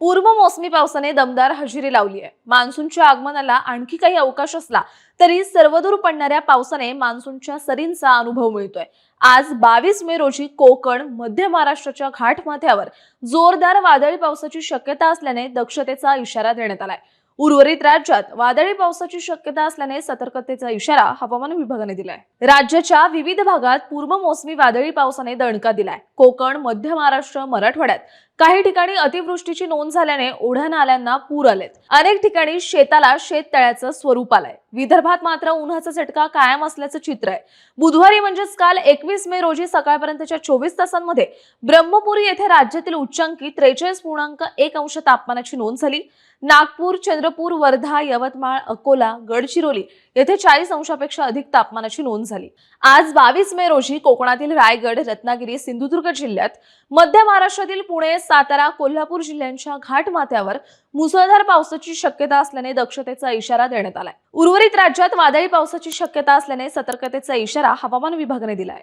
पूर्व मोसमी पावसाने दमदार हजेरी लावली आहे. मान्सूनच्या आगमनाला आणखी काही अवकाश असला तरी सर्वदूर पडणाऱ्या पावसाने मान्सूनच्या सरींचा अनुभव मिळतोय. आज बावीस मे रोजी कोकण मध्य महाराष्ट्राच्या घाटमाथ्यावर जोरदार वादळी पावसाची शक्यता असल्याने दक्षतेचा इशारा देण्यात आलाय. उर्वरित राज्यात वादळी पावसाची शक्यता असल्याने सतर्कतेचा इशारा हवामान विभागाने दिलाय. राज्याच्या विविध भागात पूर्व मोसमी वादळी पावसाने दणका दिलाय. कोकण मध्य महाराष्ट्र मराठवाड्यात काही ठिकाणी अतिवृष्टीची नोंद झाल्याने ओढ्या नाल्यांना पूर आलेत. अनेक ठिकाणी शेताला शेततळ्याचं स्वरूप आलंय. विदर्भात मात्र उन्हाचा झटका कायम असल्याचं चित्र आहे. बुधवारी म्हणजेच काल एकवीस मे रोजी सकाळपर्यंतच्या चोवीस तासांमध्ये ब्रह्मपुरी येथे राज्यातील उच्चांकी त्रेचाळीस पूर्णांक एक अंश तापमानाची नोंद झाली. नागपूर चंद्रपूर वर्धा यवतमाळ अकोला गडचिरोली येथे चाळीस अंशापेक्षा अधिक तापमानाची नोंद झाली. आज बावीस मे रोजी कोकणातील रायगड रत्नागिरी सिंधुदुर्ग जिल्ह्यात मध्य महाराष्ट्रातील पुणे सातारा कोल्हापूर जिल्ह्यांच्या घाटमाथ्यावर मुसळधार पावसाची शक्यता असल्याने दक्षतेचा इशारा देण्यात आलाय. उर्वरित राज्यात वादळी पावसाची शक्यता असल्याने सतर्कतेचा इशारा हवामान विभागाने दिलाय.